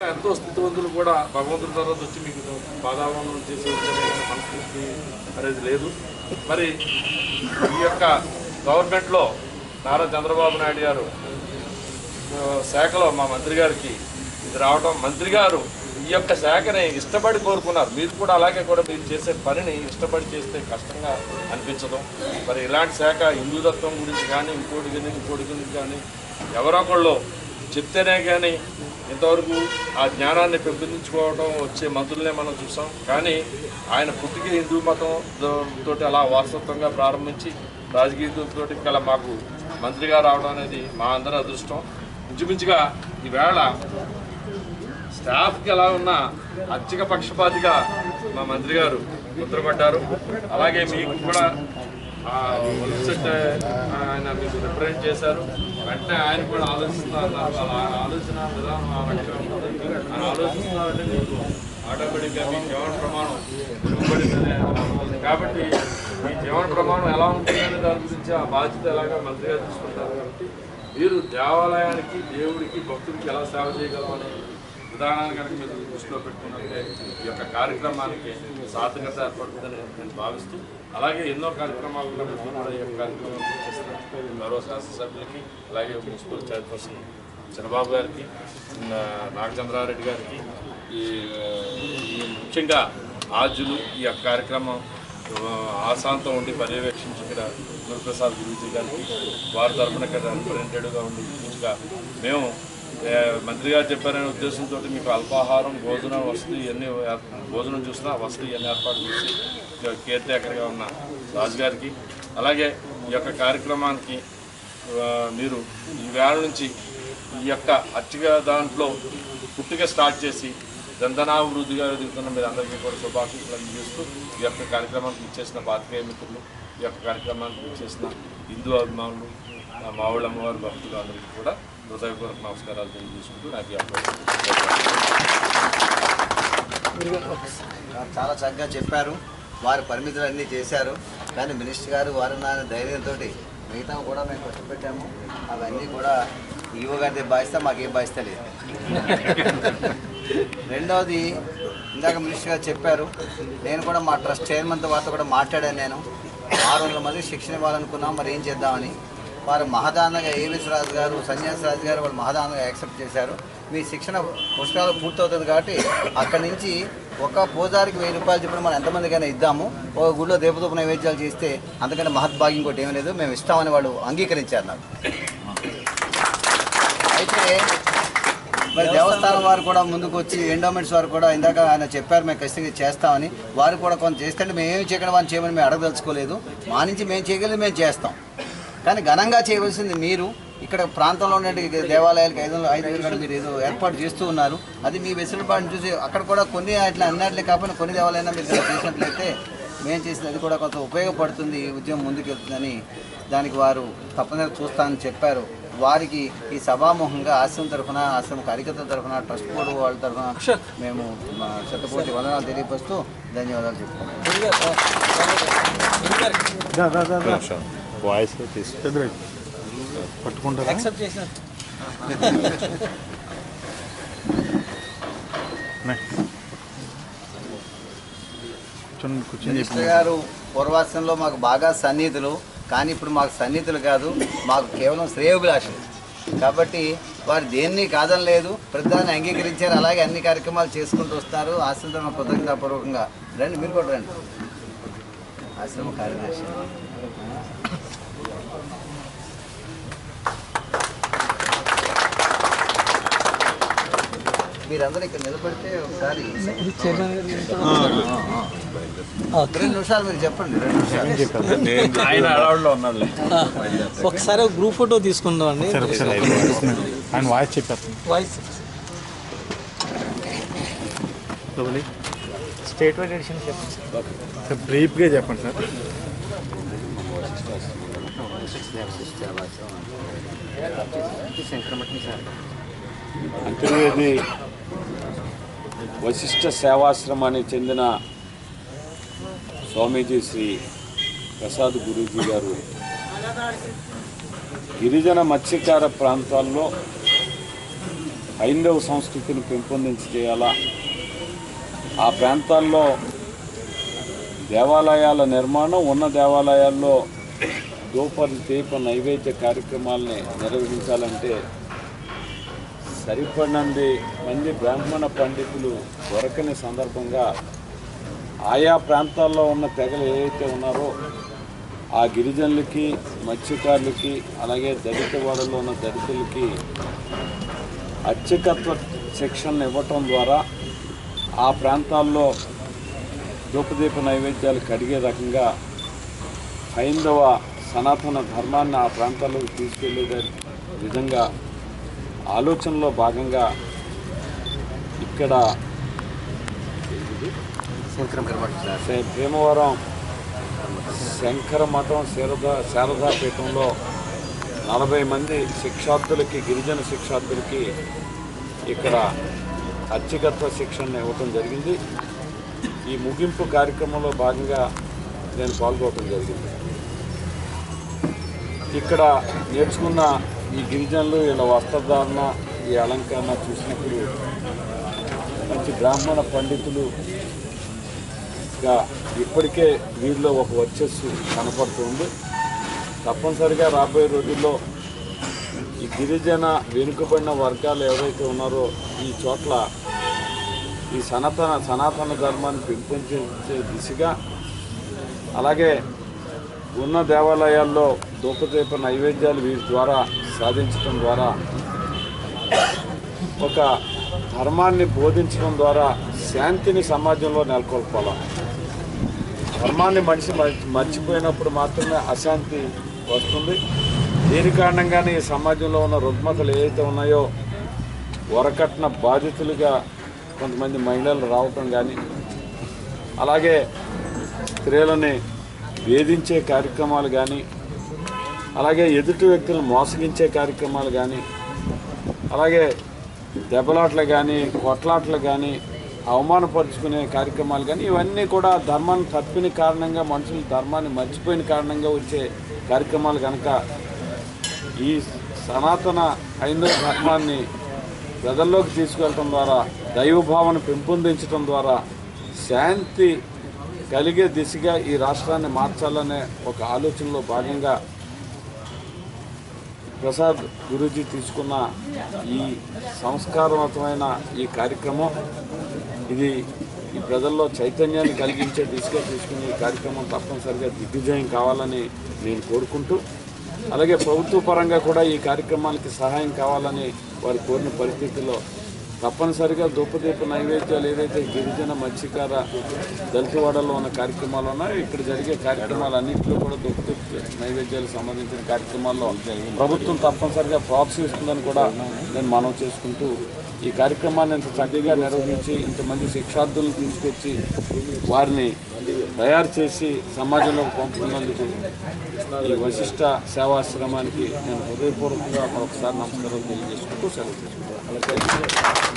ఎంతో స్థితివంతులు కూడా భగవంతుడి తర్వాత వచ్చి మీకు బాధావనం చేసే మనస్ఫూర్తి అనేది లేదు. మరి ఈ యొక్క గవర్నమెంట్లో నారా చంద్రబాబు నాయుడు గారు శాఖలో మా మంత్రి గారికి ఇది రావడం మంత్రి గారు ఈ యొక్క శాఖని ఇష్టపడి కోరుకున్నారు. మీరు కూడా అలాగే కూడా మీరు చేసే పనిని ఇష్టపడి చేస్తే కష్టంగా అనిపించదు. మరి ఇలాంటి శాఖ హిందూతత్వం గురించి కానీ ఇంకోటి కానీ ఇంకోటి గురించి కానీ ఎవరో ఒకళ్ళు చెప్తేనే కానీ ఇంతవరకు ఆ జ్ఞానాన్ని పెంపొందించుకోవడం వచ్చే మంత్రులనే మనం చూసాం. కానీ ఆయన పుట్టికి హిందూ మతం తోటి అలా వారసత్వంగా ప్రారంభించి రాజకీయంతో గల మాకు మంత్రిగా రావడం అనేది మా అందరి అదృష్టం. ఇంచుమించుగా ఈవేళ స్టాఫ్కి ఎలా ఉన్నా అత్యక పక్షపాతిగా మా మంత్రి గారు ముద్రపడ్డారు. అలాగే మీకు కూడా వలసెట్ ఆయన మీకు రిప్రజెంట్ చేశారు. వెంటనే ఆయన కూడా ఆలోచిస్తున్నారు. ఆలోచన విధానం ఆ రకంగా ఆయన ఆలోచిస్తున్నారంటే మీకు ఆటోమేటిక్గా మీ జీవన ప్రమాణం కాబట్టి మీ జీవన ప్రమాణం ఎలా ఉంటుందనే దాని గురించి ఆ బాధ్యత ఎలాగా మంత్రిగా తీసుకుంటారు. కాబట్టి మీరు దేవాలయానికి దేవుడికి భక్తుడికి ఎలా సేవ చేయగలం విధానాలు విధానాన్ని కనుక మీరు దృష్టిలో పెట్టుకున్నట్టే ఈ యొక్క కార్యక్రమానికి సార్థకత ఏర్పడుతుందని నేను భావిస్తూ అలాగే ఎన్నో కార్యక్రమాలు కూడా కూడా ఈ యొక్క కార్యక్రమం మరో గౌరవ సభ్యులకి అలాగే మున్సిపల్ చైర్పర్సన్ చంద్రబాబు గారికి నాగచంద్రారెడ్డి గారికి ఈ ముఖ్యంగా ఆజులు ఈ యొక్క కార్యక్రమం ఆశాంతం ఉండి పర్యవేక్షించిన గురుప్రసాద్ గురూజీ గారికి వారి తరఫున కదా రిప్రజెంటేటివ్గా ఉండి మంచిగా మేము మంత్రి గారు చెప్పారనే ఉద్దేశంతో మీకు అల్పాహారం భోజనం వసతి ఇవన్నీ భోజనం చూసినా వసతి ఇవన్నీ ఏర్పాటు చేసి కేర్ టేకర్గా ఉన్న రాజుగారికి అలాగే ఈ యొక్క కార్యక్రమానికి మీరు ఈ వేళ నుంచి ఈ యొక్క అర్చక దాంట్లో పుట్టిగా స్టార్ట్ చేసి దందనాభివృద్ధిగా ఎదుగుతున్న మీరు అందరికీ కూడా శుభాకాంక్షలు అందజేస్తూ ఈ యొక్క కార్యక్రమానికి ఇచ్చేసిన పాత్రికేయ మిత్రులు ఈ యొక్క కార్యక్రమానికి ఇచ్చేసిన హిందూ అభిమానులు ఆ మావుళ్ళ అమ్మవారి భక్తులు అందరికీ కూడా హృదయపూర్వక నమస్కారాలు తెలియజేసుకుంటూ నాకు చాలా చక్కగా చెప్పారు. వారి పరిమితులు అన్నీ చేశారు. కానీ మినిస్టర్ గారు వారు నాన్న ధైర్యంతో మిగతా కూడా మేము కష్టపెట్టాము అవన్నీ కూడా ఈవో గారి బాధ్యత మాకేం బాధ్యత లేదు. రెండవది ఇందాక మినిస్టర్ గారు చెప్పారు. నేను కూడా మా ట్రస్ట్ చైర్మన్తో వారితో కూడా మాట్లాడాను నేను. ఆరు వందల మంది శిక్షణ ఇవ్వాలనుకున్నాం. మరి ఏం చేద్దామని? వారు మహదానంగా ఏవిఎస్ రాజు గారు సన్యాసి రాజు గారు వాళ్ళు మహదానంగా యాక్సెప్ట్ చేశారు. మీ శిక్షణ పుస్తకాలు పూర్తవుతుంది కాబట్టి అక్కడి నుంచి ఒక పూజారికి వెయ్యి రూపాయలు చెప్పిన మనం ఎంతమందికైనా ఇద్దాము. ఒక గుడిలో దేవదూప నైవేద్యాలు చేస్తే అందుకని మహద్భాగ్యం ఇంకోటి ఏమీ లేదు. మేము ఇస్తామని వాళ్ళు అంగీకరించారు నాకు. అయితే మరి దేవస్థానం వారు కూడా ముందుకు వచ్చి ఎండోమెంట్స్ వారు కూడా ఇందాక ఆయన చెప్పారు మేము ఖచ్చితంగా చేస్తామని. వారు కూడా కొంత చేస్తే మేము ఏమి చేయకుండా వారిని చేయమని మేము అడగదలుచుకోలేదు. మా నుంచి మేము చేయగలిగి మేము చేస్తాం. కానీ ఘనంగా చేయవలసింది మీరు ఇక్కడ ప్రాంతంలో ఉండే దేవాలయాలకు ఐదు వందల ఐదు వేలు మీరు ఏదో ఏర్పాటు చేస్తూ ఉన్నారు. అది మీ వెసులుబాటుని చూసి అక్కడ కూడా కొన్ని అట్లా అన్నట్లే కాకపోయినా కొన్ని దేవాలయాలు మీరు చేసినట్లయితే మేము చేసింది అది కూడా కొంత ఉపయోగపడుతుంది ఈ ఉద్యమం ముందుకెళ్తుందని దానికి వారు తప్పనిసరి చూస్తానని చెప్పారు. వారికి ఈ సభాముఖంగా ఆశ్రమం తరఫున ఆశ్రమ కార్యకర్తల తరఫున ట్రస్ట్ బోర్డు వాళ్ళ తరఫున మేము మా శతకోటి వందనాలు తెలియపరుస్తూ ధన్యవాదాలు చెప్తున్నాం. పట్టుకుంటారా? మినిస్టర్ గారు పూర్వాశ్రంలో మాకు బాగా సన్నిహితులు కానీ ఇప్పుడు మాకు సన్నిహితులు కాదు మాకు కేవలం శ్రేయోభిలాషులు. కాబట్టి వారు దేన్ని కాదనలేదు ప్రతిదాన్ని అంగీకరించారు అలాగే అన్ని కార్యక్రమాలు చేసుకుంటూ వస్తారు. ఆశ్రమ కృతజ్ఞతాపూర్వకంగా. రండి మీరు కూడా రండి. ఆశ్రమ కార్యదర్శి. మీరందరూ ఇక్కడ నిలబడితే ఒకసారి రెండు నిమిషాలు మీరు చెప్పండి రెండు నిమిషాలు. ఒకసారి ఒక గ్రూప్ ఫోటో తీసుకుందాం అండి. సరే ఆయన వాయిస్ చెప్పేస్తాను. వాయిస్. స్టేట్ వైడ్ ఎడిషన్ చెప్పండి సార్. సార్ బ్రీఫ్గా చెప్పండి సార్. అంతర్వేది వశిష్ఠ సేవాశ్రమానికి చెందిన స్వామీజీ శ్రీ ప్రసాద్ గురూజీ గారు గిరిజన మత్స్యకార ప్రాంతాల్లో హైందవ సంస్కృతిని పెంపొందించి చేయాలా? ఆ ప్రాంతాల్లో దేవాలయాల నిర్మాణం ఉన్న దేవాలయాల్లో దూప దీప నైవేద్య కార్యక్రమాలని నిర్వహించాలంటే సరిపడినంది మంది బ్రాహ్మణ పండితులు దొరకని సందర్భంగా ఆయా ప్రాంతాల్లో ఉన్న తెగలు ఏవైతే ఉన్నారో ఆ గిరిజనులకి మత్స్యకారులకి అలాగే దళిత వాడల్లో ఉన్న దళితులకి అత్యకత్వ శిక్షణ ఇవ్వటం ద్వారా ఆ ప్రాంతాల్లో దూపదీప నైవేద్యాలు కడిగే రకంగా హైందవ సనాతన ధర్మాన్ని ఆ ప్రాంతాల్లోకి తీసుకెళ్ళే విధంగా ఆలోచనలో భాగంగా ఇక్కడ భీమవరం శంకర మఠం శారదా శారదాపీఠంలో నలభై మంది శిక్షార్థులకి గిరిజన శిక్షార్థులకి ఇక్కడ అత్యగత్వ శిక్షణ ఇవ్వటం జరిగింది. ఈ ముగింపు కార్యక్రమంలో భాగంగా నేను పాల్గొనడం జరిగింది. ఇక్కడ నేర్చుకున్న ఈ గిరిజనులు వీళ్ళ వస్త్రధారణ ఈ అలంకరణ చూసినప్పుడు మంచి బ్రాహ్మణ పండితులుగా ఇప్పటికే వీరిలో ఒక వర్చస్సు కనపడుతుంది. తప్పనిసరిగా రాబోయే రోజుల్లో ఈ గిరిజన వెనుకబడిన వర్గాలు ఎవరైతే ఉన్నారో ఈ చోట్ల ఈ సనాతన సనాతన ధర్మాన్ని పెంపొందించే దిశగా అలాగే ఉన్న దేవాలయాల్లో దూపదీప నైవేద్యాలు వీరి ద్వారా సాధించడం ద్వారా ఒక ధర్మాన్ని బోధించడం ద్వారా శాంతిని సమాజంలో నెలకొల్పాలి. ధర్మాన్ని మనిషి మర్చిపోయినప్పుడు మాత్రమే అశాంతి వస్తుంది. దీని కారణంగానే ఈ సమాజంలో ఉన్న రుగ్మతలు ఏవైతే ఉన్నాయో వరకట్న బాధితులుగా కొంతమంది మహిళలు రావటం కానీ అలాగే స్త్రీలని వేధించే కార్యక్రమాలు కానీ అలాగే ఎదుటి వ్యక్తులను మోసగించే కార్యక్రమాలు కానీ అలాగే దెబ్బలాట్లు కానీ కొట్లాట్లు కానీ అవమానపరుచుకునే కార్యక్రమాలు కానీ ఇవన్నీ కూడా ధర్మాన్ని తప్పిన కారణంగా మనుషులు ధర్మాన్ని మర్చిపోయిన కారణంగా వచ్చే కార్యక్రమాలు కనుక ఈ సనాతన హైందవ ధర్మాన్ని ప్రజల్లోకి తీసుకెళ్ళటం ద్వారా దైవభావన పెంపొందించడం ద్వారా శాంతి కలిగే దిశగా ఈ రాష్ట్రాన్ని మార్చాలనే ఒక ఆలోచనలో భాగంగా ప్రసాద్ గురూజీ తీసుకున్న ఈ సంస్కారవంతమైన ఈ కార్యక్రమం ఇది ఈ ప్రజల్లో చైతన్యాన్ని కలిగించే దిశగా తీసుకునే ఈ కార్యక్రమం తప్పనిసరిగా దిగ్విజయం కావాలని నేను కోరుకుంటూ అలాగే ప్రభుత్వ పరంగా కూడా ఈ కార్యక్రమానికి సహాయం కావాలని వారు కోరిన పరిస్థితుల్లో తప్పనిసరిగా ధూపదీప నైవేద్యాలు ఏదైతే గిరిజన మత్స్యకార దళితవాడలో ఉన్న కార్యక్రమాలు ఉన్నాయో ఇక్కడ జరిగే కార్యక్రమాలు అన్నింటిలో కూడా ధూపదీప నైవేద్యాలకు సంబంధించిన కార్యక్రమాల్లో ప్రభుత్వం తప్పనిసరిగా ప్రోత్సహిస్తుందని కూడా నేను మనం చేసుకుంటూ ఈ కార్యక్రమాన్ని ఇంత చక్కగా నిర్వహించి ఇంతమంది శిక్షార్థులను తీసుకొచ్చి వారిని తయారు చేసి సమాజంలోకి పంపుతున్నందుకు ఈ వశిష్ట సేవాశ్రమానికి నేను హృదయపూర్వకంగా మరొకసారి నమస్కారం తెలియజేసుకుంటూ సెలవు తీసుకుంటాను అలాగే